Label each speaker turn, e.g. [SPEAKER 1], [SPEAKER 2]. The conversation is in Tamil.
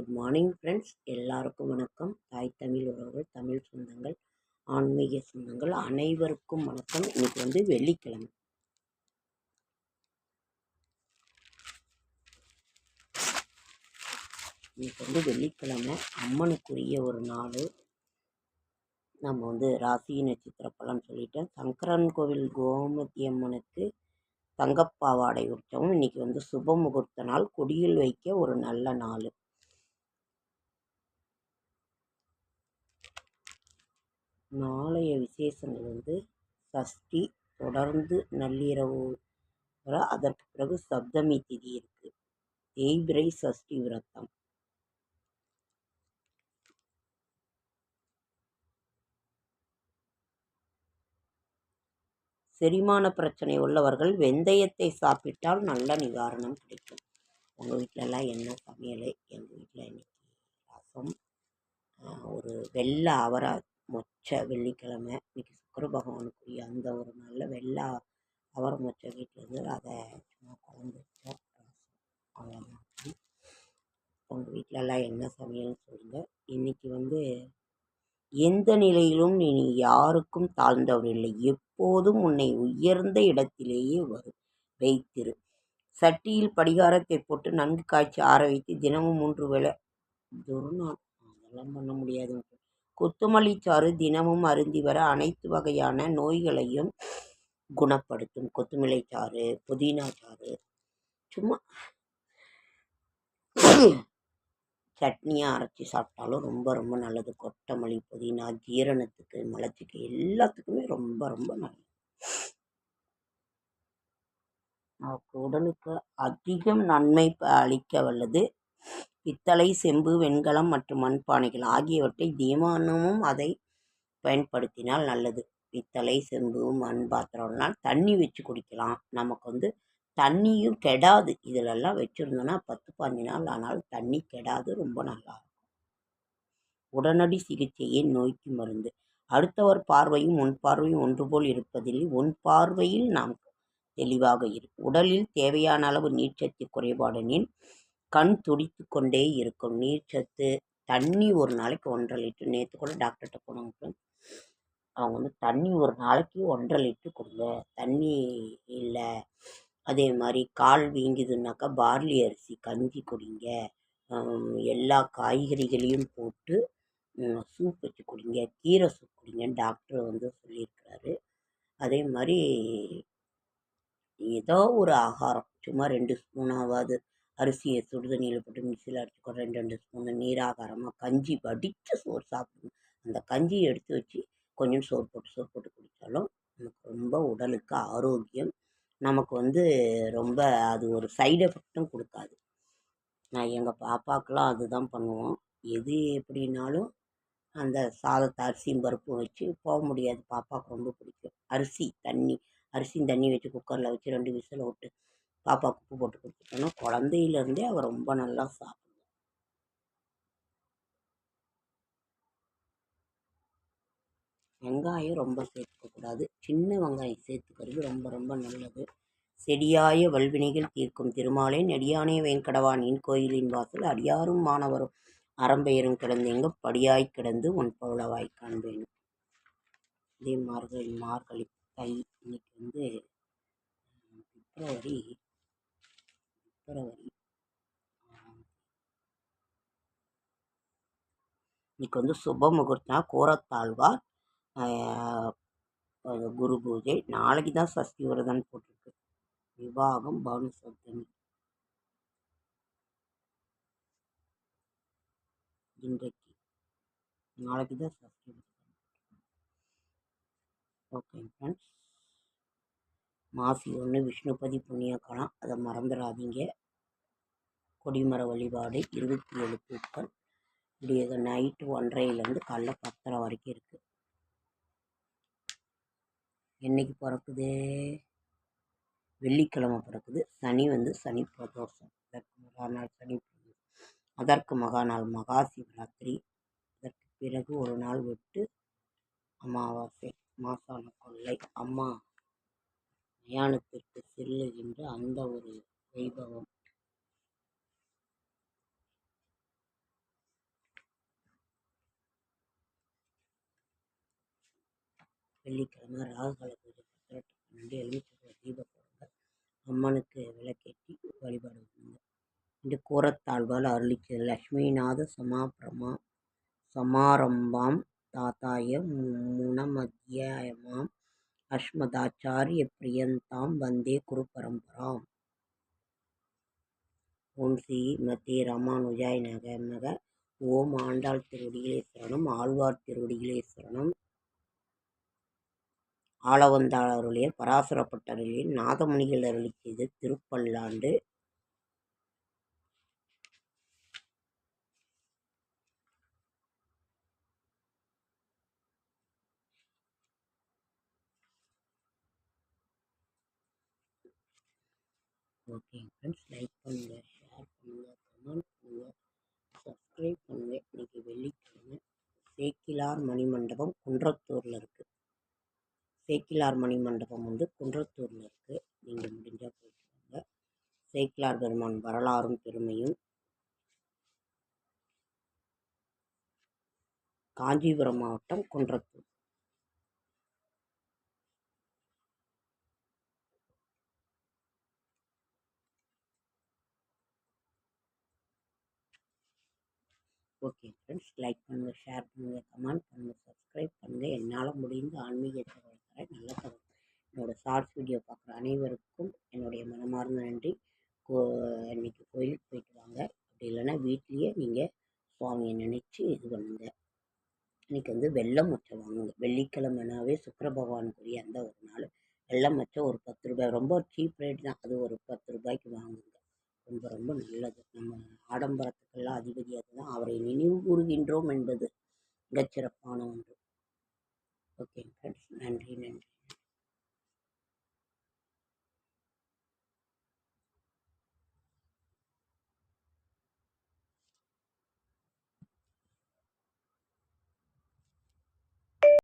[SPEAKER 1] குட் மார்னிங் ஃப்ரெண்ட்ஸ் எல்லாருக்கும் வணக்கம். தாய் தமிழ் உறவுகள் தமிழ் சொந்தங்கள் ஆன்மீக சொந்தங்கள் அனைவருக்கும் வணக்கம். இன்னைக்கு வந்து வெள்ளிக்கிழமை. இன்னைக்கு வந்து வெள்ளிக்கிழமை. அம்மனுக்குரிய ஒரு நாள். நம்ம வந்து ராசி நட்சத்திர பலன் சொல்லிட்டேன். சங்கரன் கோவில் கோமதி அம்மனுக்கு தங்கப்பாவாடை உற்சவம். இன்னைக்கு வந்து சுப முகூர்த்த நாள். கொடியில் வைக்க ஒரு நல்ல நாள். நாளைய விசேஷங்கள் வந்து சஷ்டி தொடர்ந்து நள்ளிரவு அதற்கு பிறகு சப்தமி திதி இருக்கு. தேய்பிரை சஷ்டி விரதம். செரிமான பிரச்சனை உள்ளவர்கள் வெந்தயத்தை சாப்பிட்டால் நல்ல நிவாரணம் கிடைக்கும். உங்கள் வீட்டிலலாம் என்ன சமையல்? எங்கள் வீட்டில் இன்னைக்கு ரசம் ஒரு வெள்ளை அவரை மொச்சை வெள்ளிக்கிழமை இன்னைக்கு சுக்கர பகவானுக்குரிய அந்த ஒரு நல்ல வெள்ளை அவரை மொச்சை வீட்டிலிருந்து அதை சும்மா குழம்பு வச்சோம் அவ்வளோதான் உங்கள் வீட்டிலலாம் என்ன சமையல்னு சொல்லுங்கள் இன்னைக்கு வந்து எந்த நிலையிலும் நீ யாருக்கும் தாழ்ந்தவர் இல்லை. எப்போதும் உன்னை உயர்ந்த இடத்திலேயே வரும் வைத்திரு. சட்டியில் படிகாரத்தை போட்டு நன்கு காய்ச்சி ஆற வைத்து தினமும் மூன்று வேளை துர்நாள் அதெல்லாம் பண்ண முடியாது கொத்துமல்லி சாறு தினமும் அருந்தி வர அனைத்து வகையான நோய்களையும் குணப்படுத்தும். கொத்தமல்லி சாறு புதினா சாறு சும்மா சட்னியாக அரைச்சி சாப்பிட்டாலும் ரொம்ப ரொம்ப நல்லது. கொத்தமல்லி புதினா ஜீரணத்துக்கு மலச்சிக்கு எல்லாத்துக்குமே ரொம்ப ரொம்ப நல்லது. நமக்கு உடலுக்கு அதிகம் நன்மை ப- அளிக்க வல்லது பித்தளை செம்பு வெண்கலம் மற்றும் மண்பானைகள் ஆகியவற்றை தினமும் அதை பயன்படுத்தினால் நல்லது. பித்தளை செம்பு மண் பாத்திரம்லாம் தண்ணி வச்சு குடிக்கலாம். நமக்கு வந்து தண்ணியும் கெடாது. இதிலெல்லாம் வச்சுருந்தோன்னா பத்து பாஞ்சு நாள் ஆனாலும் தண்ணி கெடாது. ரொம்ப நல்லா உடனடி சிகிச்சையே நோய்க்கு மருந்து. அடுத்தவர் பார்வையும் முன் பார்வையும் ஒன்று போல் இருப்பதில் உன் பார்வையில் நாம் தெளிவாக இரு. உடலில் தேவையான அளவு நீர்ச்சத்து குறைபாடுனின் கண் துடித்து கொண்டே இருக்கும் நீர்ச்சத்து தண்ணி ஒரு நாளைக்கு ஒன்றரை லிட்டர். நேற்று கூட டாக்டர்கிட்ட போனாங்க அவங்க வந்து தண்ணி ஒரு நாளைக்கு ஒன்றரை லிட்டர் கொடுங்க. தண்ணி இல்லை. அதே மாதிரி கால் வீங்குதுன்னாக்கா பார்லி அரிசி கஞ்சி குடிங்க. எல்லா காய்கறிகளையும் போட்டு சூப் வச்சு குடிங்க. கீரை சூப் குடிங்க. டாக்டர் வந்து சொல்லியிருக்கிறாரு. அதே மாதிரி ஏதோ ஒரு ஆகாரம். சும்மா ரெண்டு ஸ்பூனாவது அரிசியை சுடுதண்ணியில் போட்டு மிக்சியில் அடிச்சுக்கோ ரெண்டு ரெண்டு ஸ்பூன் நீராகாரமாக கஞ்சி வடித்த சோறு சாப்பிடணும். அந்த கஞ்சியை எடுத்து வச்சு கொஞ்சம் சோறு போட்டு சோறு போட்டு குடித்தாலும் நமக்கு ரொம்ப உடலுக்கு ஆரோக்கியம். நமக்கு வந்து ரொம்ப அது ஒரு சைடு எஃபெக்டும் கொடுக்காது. நான் எங்கள் பாப்பாக்கெலாம் அதுதான் பண்ணுவோம். எது எப்படின்னாலும் அந்த சாதத்தை அரிசியும் பருப்பும் வச்சு போக முடியாது. பாப்பாவுக்கு ரொம்ப பிடிக்கும். அரிசி தண்ணி அரிசியும் தண்ணி வச்சு குக்கரில் வச்சு ரெண்டு விசில் விட்டு பாப்பாவுக்கு உப்பு போட்டு கொடுத்துட்டோன்னா குழந்தையிலேருந்தே அவள் ரொம்ப நல்லா சாப்பிடுவா. வெங்காயம் ரொம்ப சேர்த்துக்கக்கூடாது. சின்ன வெங்காயம் சேர்த்துக்கிறது ரொம்ப ரொம்ப நல்லது. செடியாய வல்வினைகள் தீர்க்கும் திருமாலே நெடியானே வேங்கடவானின் கோயிலின் வாசல். அடியாரும் மாணவரும் அறம்பெயரும் கிடந்தெங்க படியாய் கிடந்து உன் பவளவாய் காண்பேன். இதே மார்கழி மார்கழி தை இன்னைக்கு வந்து பிப்ரவரி பிப்ரவரி இன்றைக்கி இன்னைக்கு வந்து சுப முகூர்த்தம் கூரத்தாழ்வார் குரு பூஜை. நாளைக்கு தான் சஷ்டி விரதம் போட்டிருக்கு. விவாகம் பவனி சப்தமி. இன்றைக்கு. நாளைக்கு தான் சஷ்டி விரதம். ஓகே ஃப்ரெண்ட்ஸ் மாசி ஒன்று விஷ்ணுபதி புண்ணிய காலம் அதை மறந்துடாதீங்க. கொடிமர வழிபாடு இருபத்தி ஏழு பூக்கள் விடியது நைட்டு ஒன்றரைலேருந்து காலைல பத்தரை வரைக்கும் இருக்குது என்னைக்கு பிறக்குது? வெள்ளிக்கிழமை பிறக்குது. சனி வந்து சனி பிரதோஷம். அதற்கு மகாநாள் சனி பிரதோஷம். அதற்கு மகாநாள் மகா சிவராத்திரி. அதற்கு பிறகு ஒரு நாள் விட்டு அமாவாசை மாசான கொள்ளை. அம்மா மயானத்திற்கு செல்லுகின்ற அந்த ஒரு வைபவம். வெள்ளிக்கிழமை ராகுகால பூஜை பத்திரட்டு பன்னெண்டு எலுமிச்சை தீபம் போடுங்க. அம்மனுக்கு விளக்கேற்றி வழிபாடு பண்ணுங்க. இந்த கூரத்தாழ்வால் அருளிச்சது லக்ஷ்மிநாத சமாபிரமா சமாரம்பாம் தாத்தாய முனமத்தியமாம் அஸ்மதாச்சாரிய பிரியந்தாம் வந்தே குரு பரம்பராம். ஓம் ஸ்ரீ மத்திய ராமானுஜாய் நக நக ஓம் ஆண்டாள் திருவடிகளே சரணம். ஆழ்வார் திருவடிகளே சரணம். ஆளவந்தாள் அருளிய பராசுரப்பட்டருளில் நாதமுனிகள் அருளி செய்த திருப்பல்லாண்டு ஓகேங்க ஃப்ரெண்ட்ஸ் லைக் பண்ணுங்கள் ஷேர் பண்ணுங்கள் கமெண்ட் பண்ணுங்கள் சப்ஸ்கிரைப் பண்ணுங்கள் இன்றைக்கி வெள்ளிக்கிழமை சேக்கிலார் மணிமண்டபம் குன்றத்தூரில் இருக்குது சேக்கிலார் மணி மண்டபம் வந்து குன்றத்தூரில் இருக்குது நீங்கள் முடிஞ்சால் போயிட்டு வாங்க சேக்கிலார் பெருமான் வரலாறும் பெருமையும் காஞ்சிபுரம் மாவட்டம் குன்றத்தூர். ஓகே ஃப்ரெண்ட்ஸ் லைக் பண்ணுங்கள் ஷேர் பண்ணுங்கள் கமெண்ட் பண்ணுங்கள் சப்ஸ்கிரைப் பண்ணுங்கள் என்னால் முடிந்த ஆன்மீக தகவல் நல்ல தகவல் என்னோடய ஷார்ட்ஸ் வீடியோ பார்க்குற அனைவருக்கும் என்னுடைய மனமார்ந்த நன்றி. கோ இன்றைக்கி கோயிலுக்கு போயிட்டு வாங்க. அப்படி இல்லைன்னா வீட்லேயே நீங்கள் சுவாமியை நினச்சி இது பண்ணுங்கள் இன்றைக்கி வந்து வெள்ளம் மொச்சை வாங்குங்க வெள்ளிக்கிழமைனாவே சுக்கர பகவானுக்குரிய அந்த ஒரு நாள். வெள்ளம் மொச்சை ஒரு பத்து ரூபாய். ரொம்ப சீப் ரேட் தான். அது ஒரு பத்து ரூபாய்க்கு வாங்குங்க. ரொம்ப ரொம்ப நல்லது. நம்ம ஆடம்பரத்துக்கெல்லாம் அதிபதியாக தான் அவரை நினைவு கூறுகின்றோம் என்பது மிகச்சிறப்பான ஒன்று. ஓகே ஃப்ரெண்ட்ஸ் நன்றி நன்றி.